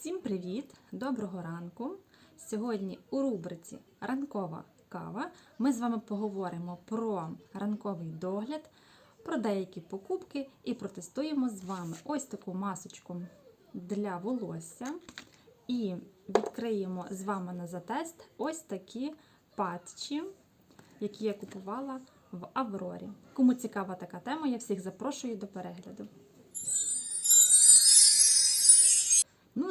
Всім привіт! Доброго ранку! Сьогодні у рубриці Ранкова кава ми з вами поговоримо про ранковий догляд, про деякі покупки і протестуємо з вами ось таку масочку для волосся. І відкриємо з вами на затест ось такі патчі, які я купувала в Аврорі. Кому цікава така тема, я всіх запрошую до перегляду.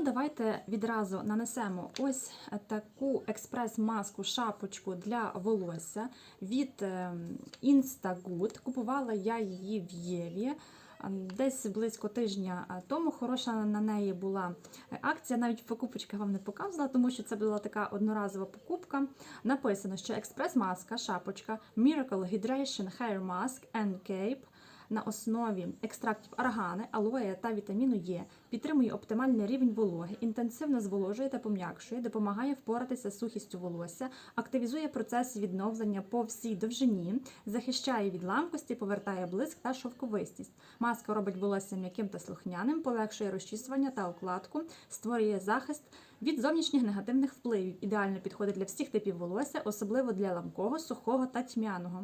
Давайте відразу нанесемо ось таку експрес-маску шапочку для волосся від ем, Instagood. Купувала я її в Єві. Десь близько тижня тому хороша на неї була акція. Навіть в покупочках вам не показувала, тому що це була така одноразова покупка. Написано, що експрес-маска, шапочка Miracle Hydration Hair Mask and Cape на основі екстрактів аргани, алоє та вітаміну Е, підтримує оптимальний рівень вологи, інтенсивно зволожує та пом'якшує, допомагає впоратися з сухістю волосся, активізує процес відновлення по всій довжині, захищає від ламкості, повертає блиск та шовковистість. Маска робить волосся м'яким та слухняним, полегшує розчісування та укладку, створює захист. Від зовнішніх негативних впливів ідеально підходить для всіх типів волосся, особливо для ламкого, сухого та тьмяного.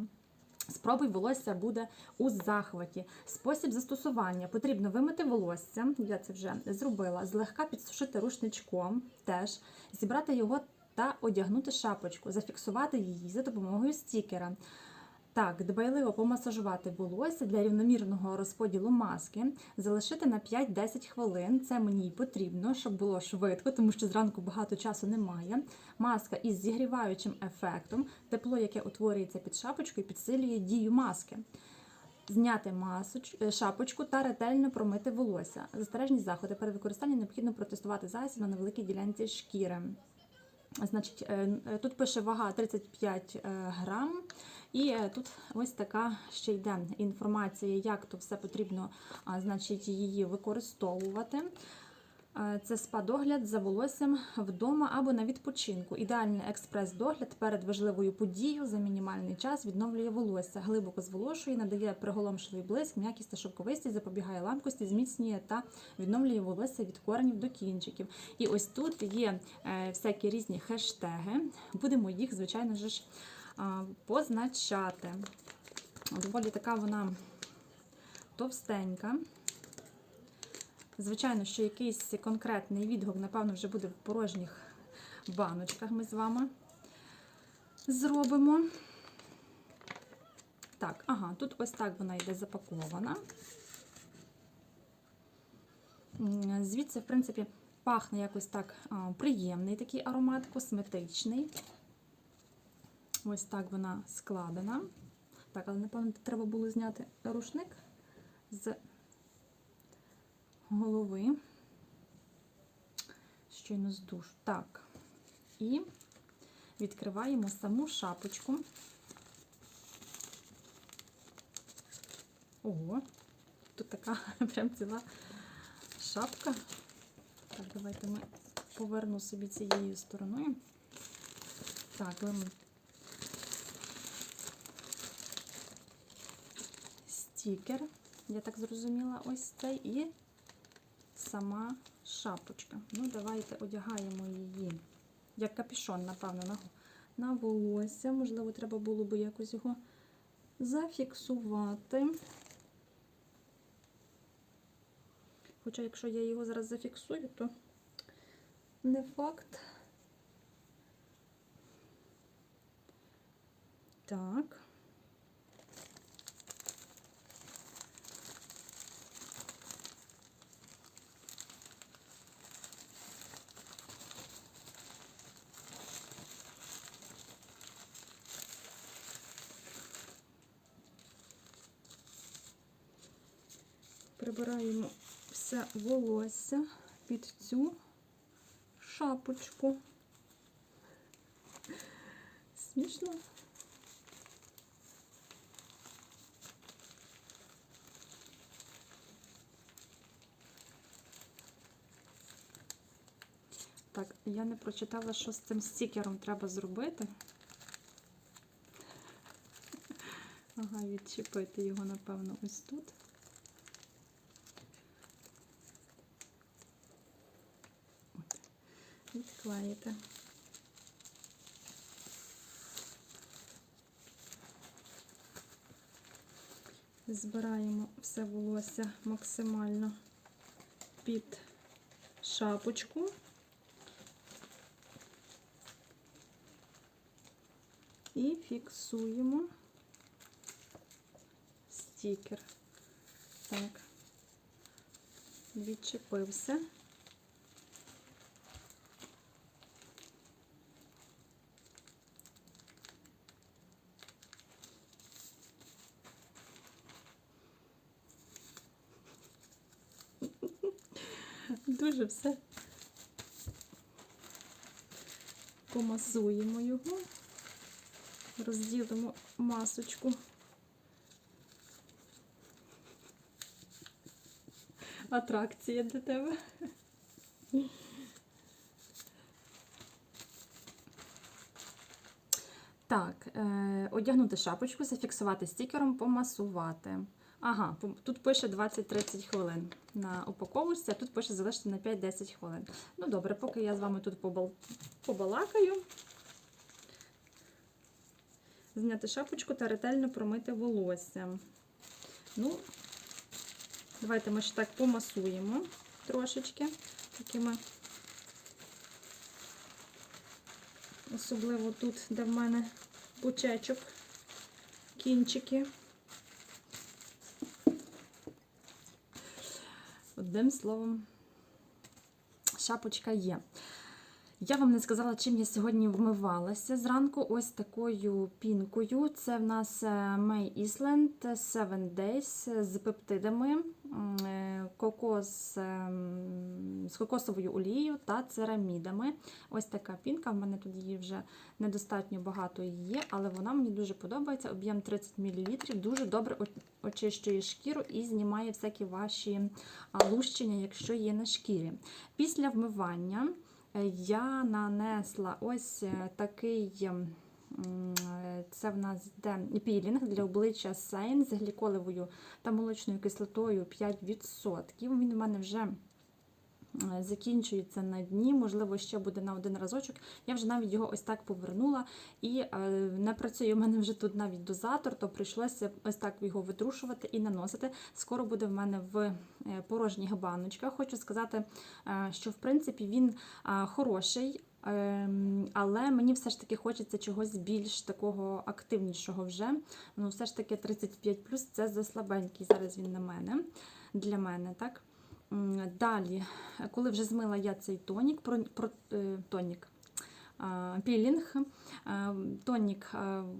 Спробуй волосся буде у захваті. Спосіб застосування потрібно вимити волосся, я це вже зробила, злегка підсушити рушничком, теж зібрати його та одягнути шапочку, зафіксувати її за допомогою стікера. Так, дбайливо помасажувати волосся для рівномірного розподілу маски, залишити на 5-10 хвилин. Це мені потрібно, щоб було швидко, тому що зранку багато часу немає. Маска із зігріваючим ефектом, тепло, яке утворюється під шапочкою, підсилює дію маски. Зняти масоч, шапочку та ретельно промити волосся. Застережні заходи перед використанням необхідно протестувати засіб на невеликій ділянці шкіри. Значить, Тут пише вага 35 грам. І тут ось така ще йде інформація, як то все потрібно значить, її використовувати. Це спа-догляд за волоссям вдома або на відпочинку. Ідеальний експрес-догляд перед важливою подією за мінімальний час відновлює волосся, глибоко зволошує, надає приголомшливий блиск, м'якість та шовковистість, запобігає ламкості, зміцнює та відновлює волосся від коренів до кінчиків. І ось тут є всякі різні хештеги. Будемо їх, звичайно ж, позначати. Доволі така вона товстенька. Звичайно, що якийсь конкретний відгук, напевно, вже буде в порожніх баночках ми з вами зробимо. Так, ага, тут ось так вона йде запакована. Звідси, в принципі, пахне якось так приємний такий аромат, косметичний. Ось так вона складена. Так, але, напевно, треба було зняти рушник з голови. Щойно з душ. Так. І відкриваємо саму шапочку. Ого, тут така прям ціла шапка. Так, давайте ми поверну собі цією стороною. Так, стікер, я так зрозуміла, ось цей, і сама шапочка. Ну, давайте одягаємо її, як капюшон, напевно, на, на волосся. Можливо, треба було би якось його зафіксувати. Хоча, якщо я його зараз зафіксую, то не факт. Так. Прибираємо все волосся під цю шапочку. Смішно. Так, я не прочитала, що з цим стікером треба зробити. Ага, відчепити його, напевно, ось тут. Відклеїти. Збираємо все волосся максимально під шапочку. І фіксуємо стікер. Так, відчепився. Дуже все помасуємо його, розділимо масочку. Атракція для тебе. Так, е, одягнути шапочку, зафіксувати стікером, помасувати. Ага, тут пише 20-30 хвилин на упаковочці, а тут пише залишити на 5-10 хвилин. Ну добре, поки я з вами тут побал... побалакаю. Зняти шапочку та ретельно промити волосся. Ну, давайте ми ще так помасуємо трошечки такими. Особливо тут, де в мене бучечок, кінчики. Одним словом, шапочка є. Я вам не сказала, чим я сьогодні вмивалася зранку. Ось такою пінкою. Це в нас е, May Island 7 Days з пептидами, е, кокос ем, з кокосовою олією та церамідами. Ось така пінка. В мене тут її вже недостатньо багато є, але вона мені дуже подобається. Об'єм 30 мл. Дуже добре очищує шкіру і знімає всякі ваші лущення, якщо є на шкірі. Після вмивання е, я нанесла ось е, такий. Це в нас йде пілінг для обличчя Сейн з гліколевою та молочною кислотою 5%. Він у мене вже е, закінчується на дні, можливо, ще буде на один разочок. Я вже навіть його ось так повернула і е, не працює у мене вже тут навіть дозатор, то прийшлося ось так його видрушувати і наносити. Скоро буде в мене в е, порожніх баночках. Хочу сказати, що в принципі він хороший. Ем, Але мені все ж таки хочеться чогось більш такого активнішого вже. Ну, все ж таки 35 плюс це за слабенький. Зараз він на мене для мене, так? Далі, коли вже змила я цей тонік, про, про е, тонік. Пілінг. Тонік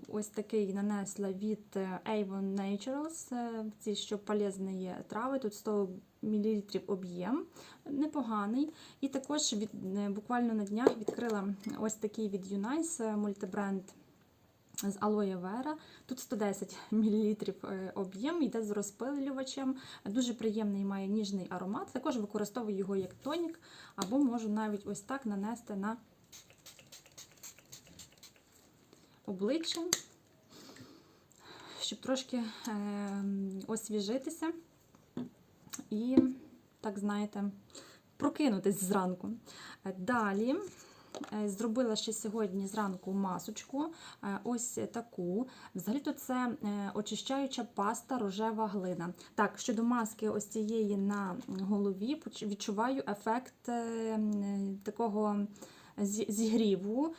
ось такий нанесла від е, Avon Naturals, е, ці що полезні є трави, тут 100 мл об'єм, непоганий. І також від, е, буквально на днях відкрила ось такий від Unice е, мультибренд з алоє вера. Тут 110 мл об'єм, йде з розпилювачем. Дуже приємний має ніжний аромат. Також використовую його як тонік, або можу навіть ось так нанести на обличчя, щоб трошки е, освіжитися і, так знаєте, прокинутись зранку. Е, Далі е, зробила ще сьогодні зранку масочку, е, ось таку. Взагалі-то це очищаюча паста рожева глина. Так, щодо маски ось цієї на голові, відчуваю ефект такого зігріву.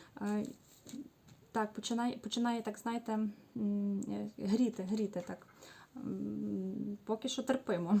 Так, починає, починає так, знаєте, гріти, гріти так. Поки що терпимо.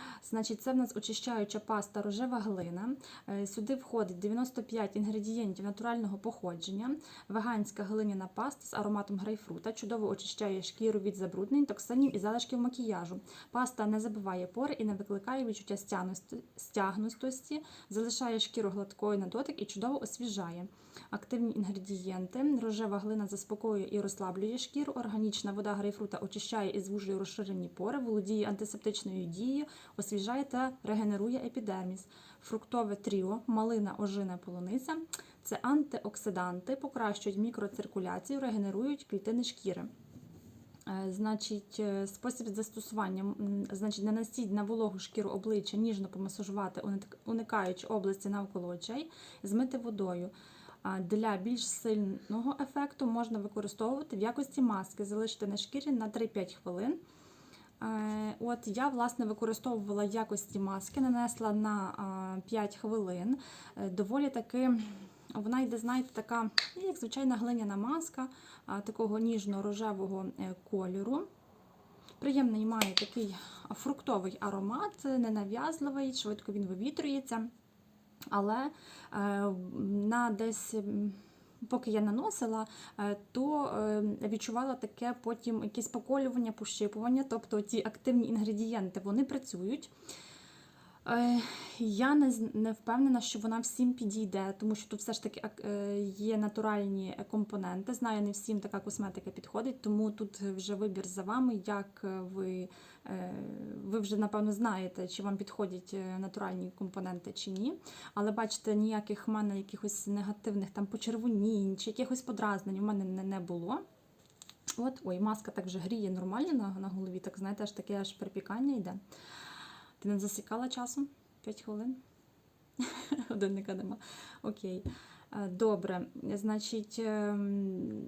Значить, це в нас очищаюча паста рожева глина. Е, Сюди входить 95 інгредієнтів натурального походження, веганська глиняна паста з ароматом грейпфрута, чудово очищає шкіру від забруднень, токсинів і залишків макіяжу. Паста не забиває пори і не викликає відчуття стягнутості, залишає шкіру гладкою на дотик і чудово освіжає. Активні інгредієнти. Рожева глина заспокоює і розслаблює шкіру. Органічна вода грейпфрута очищає і звужує розширені пори, володіє антисептичною дією, освіжає та регенерує епідерміс. Фруктове тріо, малина, ожина, полуниця це антиоксиданти, покращують мікроциркуляцію, регенерують клітини шкіри. Е, Значить, е, спосіб застосування, значить, нанесіть на вологу шкіру обличчя, ніжно помасажувати, уникаючи області навколо очей, змити водою. Для більш сильного ефекту можна використовувати в якості маски, залишити на шкірі на 3-5 хвилин. Е, От я власне використовувала якості маски, нанесла на 5 хвилин. Е, Доволі таки вона йде, знаєте, така, ну, як звичайна глиняна маска такого ніжно-рожевого е, кольору. Приємний має такий фруктовий аромат, ненав'язливий, швидко він вивітрюється. Але на десь, поки я наносила, е, то е, відчувала таке потім якесь поколювання, пощипування, тобто ті активні інгредієнти вони працюють. Е, Я не, не впевнена, що вона всім підійде, тому що тут все ж таки е, є натуральні компоненти. Знаю, не всім така косметика підходить, тому тут вже вибір за вами, як е, ви, е, ви вже напевно знаєте, чи вам підходять е, натуральні компоненти чи ні. Але бачите, ніяких в мене якихось негативних там почервонінь чи якихось подразнень у мене не, було. От, ой, маска так вже гріє нормально на, на голові, так знаєте, аж таке аж припікання йде. Ти не засікала часом? 5 хвилин? Годинника нема. Окей. Е, Добре, значить, ем,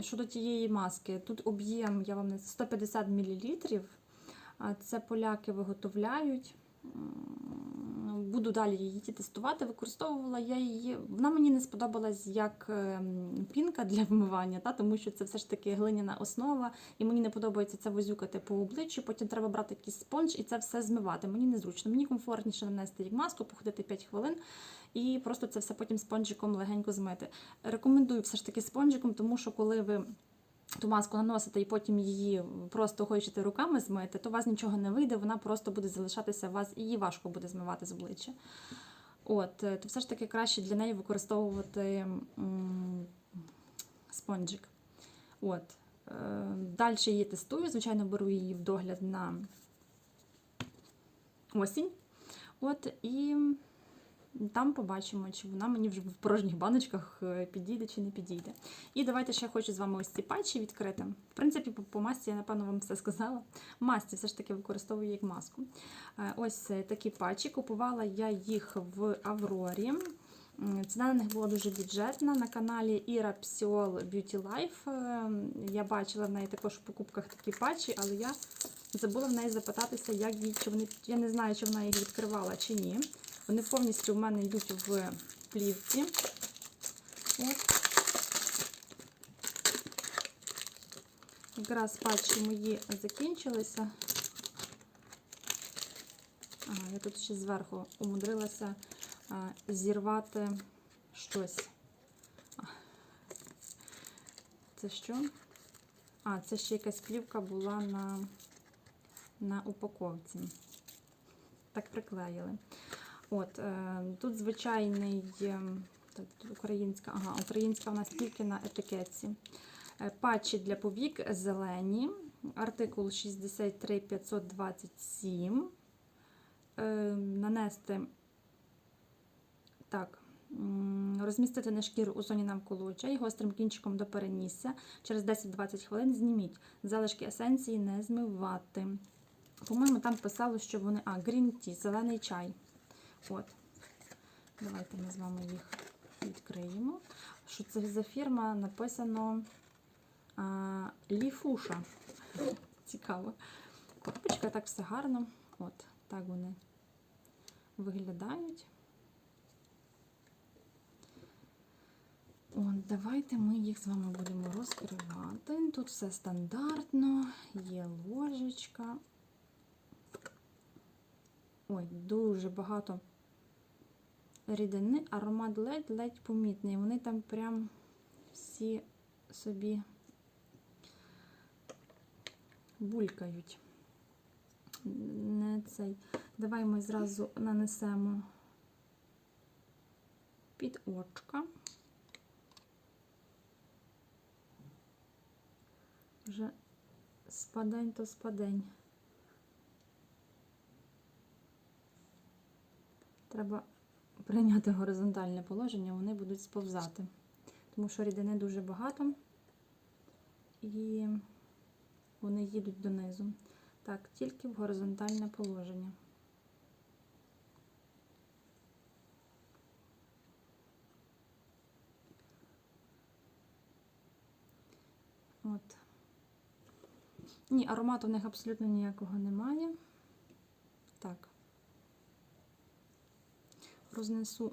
щодо тієї маски, тут об'єм, я вам не 150 мл. Це поляки виготовляють. Буду далі її тестувати. Використовувала я її. Вона мені не сподобалась як ем, пінка для вмивання, та, тому що це все ж таки глиняна основа, і мені не подобається це возюкати по обличчю. Потім треба брати якийсь спонж і це все змивати. Мені незручно. Мені комфортніше нанести як маску, походити 5 хвилин і просто це все потім спонжиком легенько змити. Рекомендую все ж таки спонжиком, тому що коли ви ту маску наносите і потім її просто хочете руками змити, то у вас нічого не вийде, вона просто буде залишатися у вас, і її важко буде змивати з обличчя. От, е, то все ж таки краще для неї використовувати спонжик. От. Е, Далі її тестую. Звичайно, беру її в догляд на осінь. От, і там побачимо, чи вона мені вже в порожніх баночках е, підійде чи не підійде. І давайте ще хочу з вами ось ці патчі відкрити. В принципі, по, по масці я, напевно, вам все сказала. Масці все ж таки використовую як маску. Е, Ось е, такі патчі. Купувала я їх в Аврорі. Ціна на них була дуже бюджетна. На каналі Іра Psiol Beauty Life. Я бачила в неї також в покупках такі патчі, але я забула в неї запитатися, як їй, чи вони. Я не знаю, чи вона їх відкривала чи ні. Вони повністю в мене йдуть в плівці. От. Якраз патчі мої закінчилися. Ага, я тут ще зверху умудрилася а, зірвати щось. Це що? А, це ще якась плівка була на, на упаковці. Так приклеїли. От, е, тут звичайний е, так, українська, ага, українська у нас тільки на етикетці. Е, Патчі для повік зелені. Артикул 63527. Е, нанести так. Розмістити на шкіру у зоні навколо очей гострим кінчиком до перенісся. Через 10-20 хвилин зніміть. Залишки есенції не змивати. По-моєму, там писало, що вони. А, green tea, зелений чай. От. Давайте ми з вами їх відкриємо. Що це за фірма? Написано а, Ліфуша. Цікаво. Коробочка так все гарно. От, так вони виглядають. От, давайте ми їх з вами будемо розкривати. Тут все стандартно, є ложечка. Ой, дуже багато рідини, аромат ледь-ледь помітний. Вони там прям всі собі булькають. Не цей. Давай ми зразу нанесемо під очка. Вже спадень то спадень. Треба прийняти горизонтальне положення, вони будуть сповзати. Тому що рідини дуже багато. І вони їдуть донизу. Так, тільки в горизонтальне положення. От. Ні, аромату в них абсолютно ніякого немає. Так. Рознесу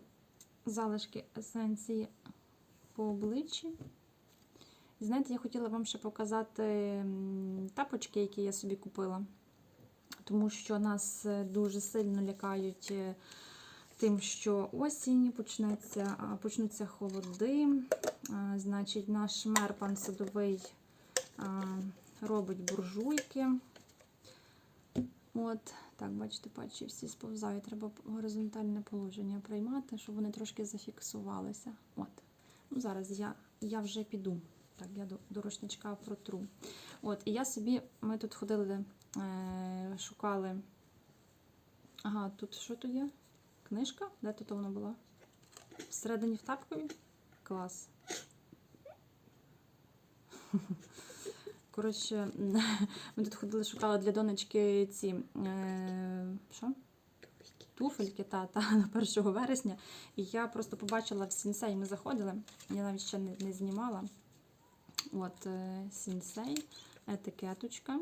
залишки есенції по обличчі. І знаєте, я хотіла вам ще показати тапочки, які я собі купила. Тому що нас е, дуже сильно лякають е, тим, що осінь почнеться, почнуться холоди. Значить, наш мер пан садовий робить буржуйки. От, так, бачите, патчі всі сповзають. Треба горизонтальне положення приймати, щоб вони трошки зафіксувалися. От. Ну, зараз я, я вже піду. Так, я до, до рушничка протру. От, і я собі, ми тут ходили, е, шукали. Ага, тут що тут є? Книжка? Де тут вона була? Всередині в тапкові? Клас. Коротше, ми тут ходили, шукали для донечки ці е, що? туфельки та, та, на 1 вересня. І я просто побачила в сінсей, ми заходили, я навіть ще не, не знімала. От е, сінсей, етикеточка.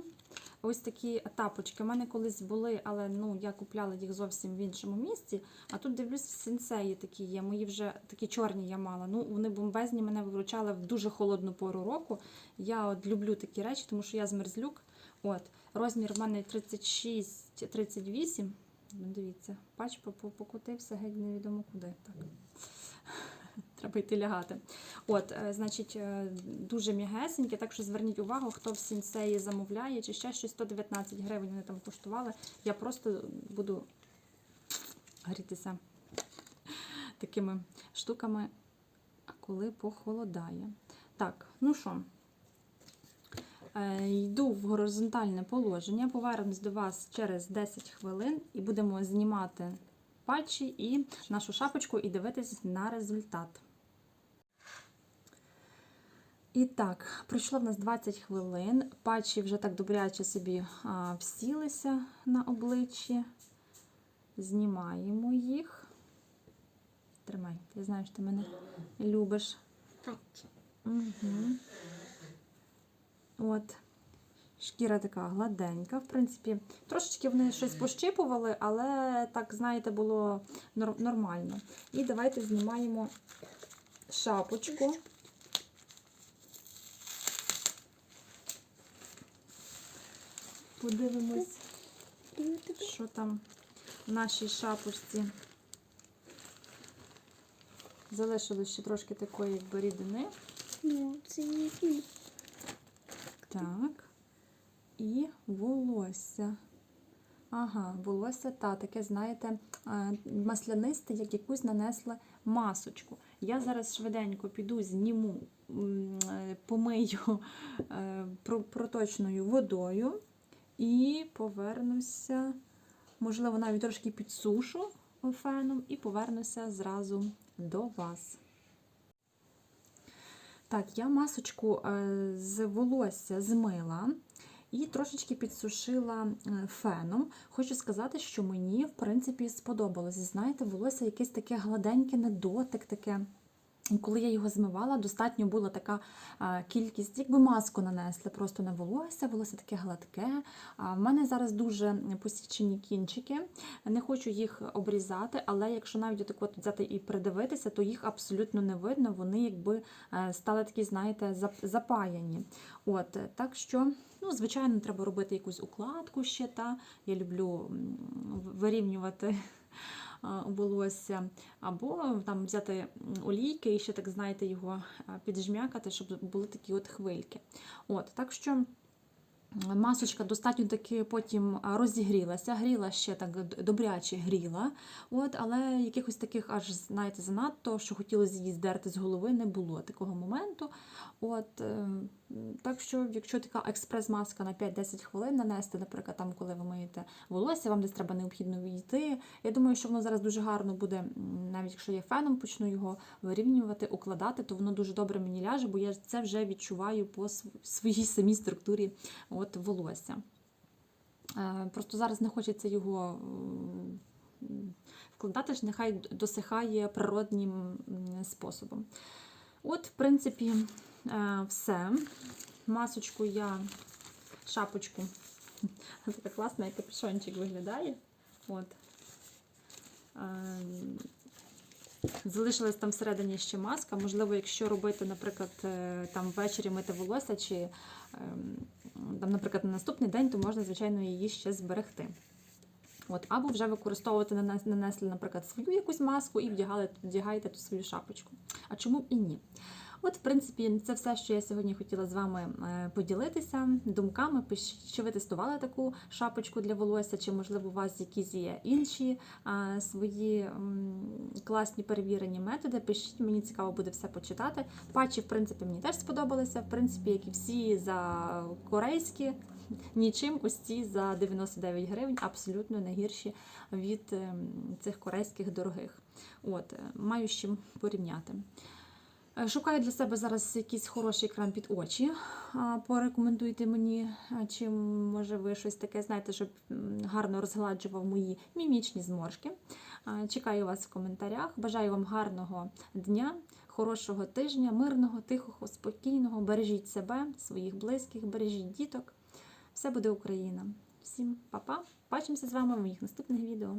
Ось такі тапочки. У мене колись були, але ну, я купляла їх зовсім в іншому місці. А тут дивлюсь, сенсеї такі є. Мої вже такі чорні я мала. Ну, вони бомбезні мене виручали в дуже холодну пору року. Я от люблю такі речі, тому що я змерзлюк. От, розмір в мене 36-38. Ну, Дивіться, пач по- по- покотився геть невідомо куди. Так. Треба йти лягати. От, е, значить, е, дуже м'ягесеньке, так що зверніть увагу, хто в сінсеї замовляє, чи ще щось 119 гривень вони там коштували. Я просто буду грітися такими штуками, коли похолодає. Так, ну що, е, йду в горизонтальне положення, повернусь до вас через 10 хвилин і будемо знімати патчі і нашу шапочку і дивитись на результат. І так, пройшло в нас 20 хвилин. Патчі вже так добряче собі а, всілися на обличчі. Знімаємо їх. Тримай, я знаю, що ти мене любиш. Патчі. Угу. От. Шкіра така гладенька, в принципі. Трошечки вони щось пощипували, але так, знаєте, було нормально. І давайте знімаємо шапочку. Подивимось, що там в нашій шапочці. Залишилось ще трошки такої, якби рідини. Ну, це не. Так. І волосся. Ага, волосся та таке, знаєте, е, маслянисте, як якусь нанесла масочку. Я зараз швиденько піду, зніму, е, помию е, проточною водою і повернуся, можливо, навіть трошки підсушу феном і повернуся зразу до вас. Так, я масочку е, з волосся змила і трошечки підсушила е, феном. Хочу сказати, що мені, в принципі, сподобалось. Знаєте, волосся якесь таке гладеньке на дотик, таке. Коли я його змивала, достатньо була така кількість, якби маску нанесли просто на волосся, волосся таке гладке. А в мене зараз дуже посічені кінчики. Не хочу їх обрізати, але якщо навіть отак от взяти і придивитися, то їх абсолютно не видно. Вони якби е, стали такі, знаєте, запаяні. От, так що, ну, звичайно, треба робити якусь укладку ще. Та я люблю вирівнювати волосся, або там взяти олійки і ще так, знаєте, його піджмякати, щоб були такі от хвильки. От, так що. Масочка достатньо таки потім розігрілася, гріла ще так добряче гріла, от, але якихось таких аж, знаєте, занадто, що хотілося її здерти з голови, не було такого моменту. От, е, М, Так що, якщо така експрес-маска на 5-10 хвилин нанести, наприклад, там, коли ви миєте волосся, вам десь треба необхідно відійти. Я думаю, що воно зараз дуже гарно буде, навіть якщо я феном почну його вирівнювати, укладати, то воно дуже добре мені ляже, бо я це вже відчуваю по своїй самій структурі от, волосся. Е, Просто зараз не хочеться його вкладати, ж нехай досихає природнім способом. От, в принципі, все. Масочку я, шапочку. Така класна, як капюшончик виглядає. От. Ем, Залишилась там всередині ще маска. Можливо, якщо робити, наприклад, е, там ввечері мити волосся, чи там, наприклад, на наступний день, то можна, звичайно, її ще зберегти. От, або вже використовувати нанесли, наприклад, свою якусь маску і вдягали, вдягаєте ту свою шапочку. А чому і ні? От, в принципі, це все, що я сьогодні хотіла з вами е, поділитися думками. Чи ви тестували таку шапочку для волосся, чи, можливо, у вас якісь є інші свої класні перевірені методи. Пишіть, мені цікаво буде все почитати. Патчі, в принципі, мені теж сподобалися. В принципі, як і всі за корейські, нічим ось ці за 99 гривень абсолютно не гірші від ем, цих корейських дорогих. От, е, маю з чим порівняти. Е, Шукаю для себе зараз якийсь хороший крем під очі. Порекомендуйте мені, чи може ви щось таке знаєте, щоб гарно розгладжував мої мімічні зморшки. Чекаю вас в коментарях. Бажаю вам гарного дня, хорошого тижня, мирного, тихого, спокійного. Бережіть себе, своїх близьких, бережіть діток. Все буде Україна. Всім па-па. Бачимося з вами в моїх наступних відео.